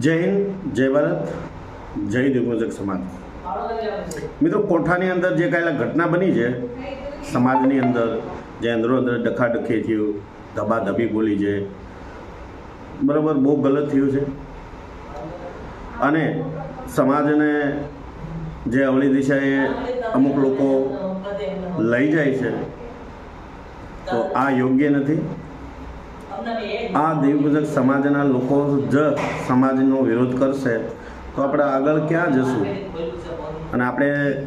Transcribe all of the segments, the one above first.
જય હિન્દ, જય ભારત, જય દેવમોજક સમાજ. મિત્રો, કોઠાની અંદર જે કાંઈ ઘટના બની છે, સમાજની અંદર જે અંદરો અંદર ડખાડખી થયું, ધબાધબી બોલી છે, બરાબર, બહુ ગલત થયું છે. અને સમાજને જે અવળી દિશાએ અમુક લોકો લઈ જાય છે, તો આ યોગ્ય નથી. આ દેવપૂજક સમાજના લોકો જ સમાજનો વિરોધ કરશે. તો આપણે આગળ ક્યાં જશું? અને આપણે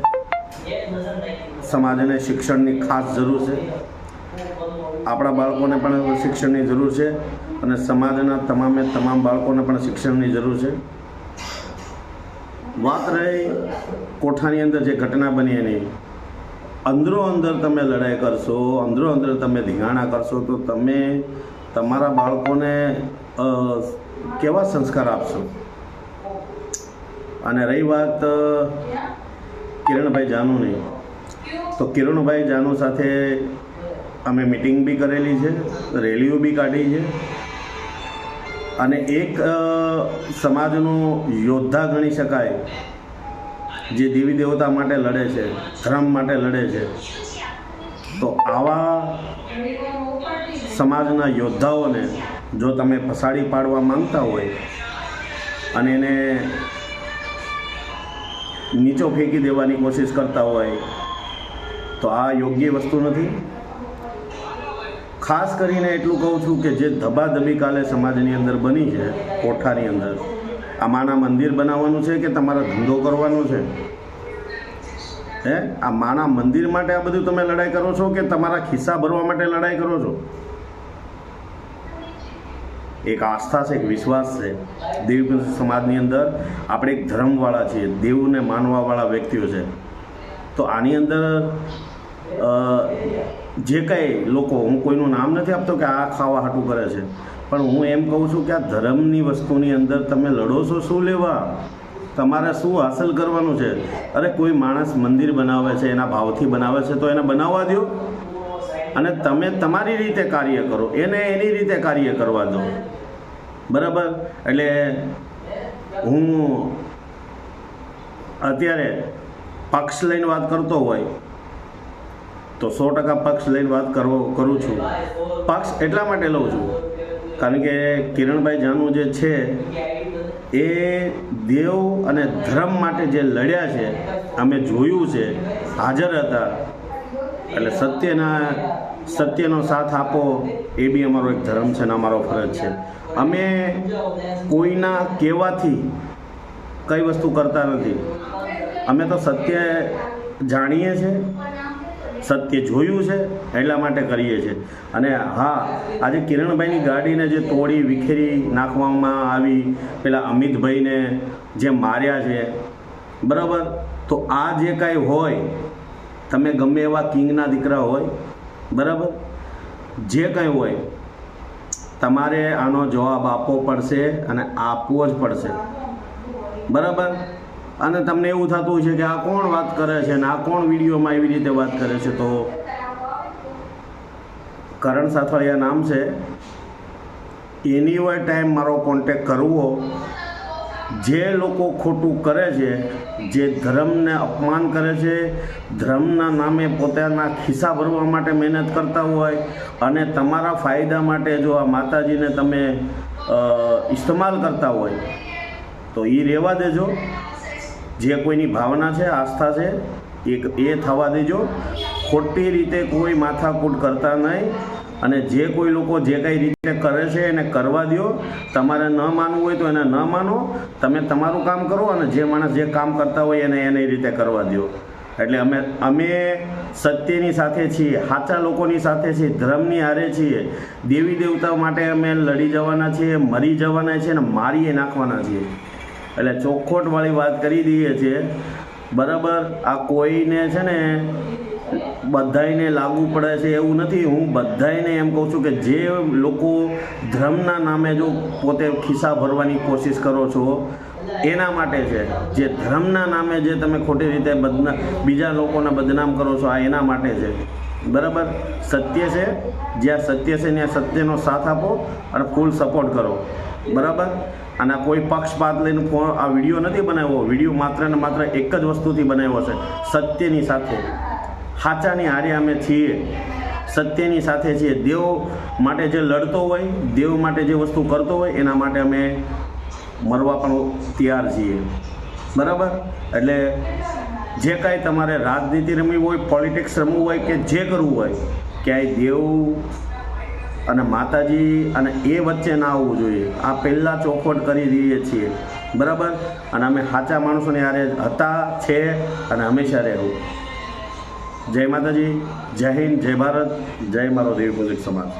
સમાજને શિક્ષણની ખાસ જરૂર છે. આપણા બાળકોને પણ શિક્ષણની જરૂર છે અને સમાજના તમામે તમામ બાળકોને પણ શિક્ષણની જરૂર છે. વાત રહી કોઠાની અંદર જે ઘટના બની એની. અંદરો અંદર તમે લડાઈ કરશો, અંદરો અંદર તમે ધીંગાણા કરશો, તો તમે તમારા બાળકોને કેવા સંસ્કાર આપશો? અને રહી વાત કિરણભાઈ જાનુની. તો કિરણભાઈ જાનુ સાથે અમે મિટિંગ બી કરેલી છે, રેલીઓ બી કાઢી છે. અને એક સમાજનું યોદ્ધા ગણી શકાય, જે દેવી દેવતા માટે લડે છે, ધર્મ માટે લડે છે. તો આવા સમાજના યોદ્ધાઓને જો તમે ફસાડી પાડવા માંગતા હોય અને એને નીચો ફેંકી દેવાની કોશિશ કરતા હોય, તો આ યોગ્ય વસ્તુ નથી. ખાસ કરીને એટલું કહું છું કે જે ધબાધબી કાલે સમાજની અંદર બની છે, કોઠાની અંદર. આ માના મંદિર બનાવવાનું છે કે તમારો ધંધો કરવાનો છે? હે? આ માના મંદિર માટે આ બધું તમે લડાઈ કરો છો કે તમારા ખિસ્સા ભરવા માટે લડાઈ કરો છો? એક આસ્થા છે, એક વિશ્વાસ છે. દેવ સમાજની અંદર આપણે એક ધર્મવાળા છીએ, દેવને માનવાવાળા વ્યક્તિઓ છે. તો આની અંદર જે કંઈ લોકો, હું કોઈનું નામ નથી આપતો કે આ ખાવા હાટું કરે છે, પણ હું એમ કહું છું કે આ ધર્મની વસ્તુની અંદર તમે લડો છો, શું લેવા? તમારે શું હાંસલ કરવાનું છે? અરે, કોઈ માણસ મંદિર બનાવે છે, એના ભાવથી બનાવે છે, તો એને બનાવવા દો અને તમે તમારી રીતે કાર્ય કરો, એને એની રીતે કાર્ય કરવા દો બરાબર? એટલે હું અત્યારે પક્ષ લઈને વાત કરતો હોય, તો સો ટકા પક્ષ લઈને વાત કરવો, કરું છું. પક્ષ એટલા માટે લઉં છું, કારણ કે કિરણભાઈ જાનુ જે છે, એ દેવ અને ધર્મ માટે જે લડ્યા છે, અમે જોયું છે, હાજર હતા. એટલે સત્યના, સત્યનો સાથ આપો, એ બી અમારો એક ધર્મ છે ને અમારો ફરજ છે. અમે કોઈના કહેવાથી કઈ વસ્તુ કરતા નથી. અમે તો સત્ય જાણીએ છીએ સત્ય જોયું છે, એટલા માટે કરીએ છીએ અને હા, આજે કિરણભાઈની ગાડીને જે તોડી, વિખેરી નાખવામાં આવી, પેલા અમિતભાઈને જે માર્યા છે, બરાબર? તો આ જે કાંઈ હોય, તમે ગમે એવા કિંગના દીકરા હોય, બરાબર? જે કાંઈ હોય તમારે આનો જવાબ આપવો પડશે અને આપવો જ પડશે. બરાબર? અને તમને એવું થતું છે કે આ કોણ વાત કરે છે અને આ કોણ વિડીયોમાં એવી રીતે વાત કરે છે? તો કરણ સાથળિયા નામ છે. એની હોય ટાઈમ મારો કોન્ટેક કરવો. જે લોકો ખોટું કરે છે, જે ધર્મને અપમાન કરે છે, ધર્મના નામે પોતાના ખિસ્સા ભરવા માટે મહેનત કરતા હોય અને તમારા ફાયદા માટે જો આ માતાજીને તમે ઇસ્તેમાલ કરતા હોય, તો એ રહેવા દેજો. જે કોઈની ભાવના છે, આસ્થા છે, એ એ થવા દેજો. ખોટી રીતે કોઈ માથાકૂટ કરતા નહીં. અને જે કોઈ લોકો જે કંઈ રીતે કરે છે એને કરવા દો તમારે ન માનવું હોય તો એને ન માનો. તમે તમારું કામ કરો અને જે માણસ જે કામ કરતા હોય એને એની રીતે કરવા દો એટલે અમે અમે સત્યની સાથે છીએ, સાચા લોકોની સાથે છીએ, ધર્મની હારે છીએ. દેવી દેવતાઓ માટે અમે લડી જવાના છીએ, મરી જવાના છીએ અને મારીએ નાખવાના છીએ. એટલે ચોખ્ખોટવાળી વાત કરી દઈએ છીએ. બરાબર? આ કોઈને છે ને બધાયને લાગુ પડે છે એવું નથી. હું બધાયને એમ કહું છું કે જે લોકો ધર્મના નામે જો પોતે ખિસ્સા ભરવાની કોશિશ કરો છો, એના માટે છે. જે ધર્મના નામે જે તમે ખોટી રીતે બદના, બીજા લોકોને બદનામ કરો છો, આ એના માટે છે. બરાબર? સત્ય છે. જ્યાં સત્ય છે, ત્યાં સત્યનો સાથ આપો અને ફૂલ સપોર્ટ કરો. બરાબર? અને કોઈ પક્ષપાત લઈને ફોન આ વીડિયો નથી બનાવ્યો. વીડિયો માત્ર ને માત્ર એક જ વસ્તુથી બનાવ્યો છે. સત્યની સાથે. સાચાની હારે અમે છીએ. સત્યની સાથે છીએ. દેવ માટે જે લડતો હોય, દેવ માટે જે વસ્તુ કરતો હોય, એના માટે અમે મરવા પણ તૈયાર છીએ. બરાબર? એટલે જે કાંઈ તમારે રાજનીતિ રમવી હોય પોલિટિક્સ રમવું હોય કે જે કરવું હોય, ક્યાંય દેવ અને માતાજી અને એ વચ્ચે ના આવવું જોઈએ. આ પહેલાં ચોખવટ કરી દઈએ છીએ. બરાબર? અને અમે સાચા માણસોને યારે હતા, છે અને હંમેશા રહેવું. જય માતાજી જય હિન્દ જય ભારત જય મારો દેવ પૂજક સમાજ.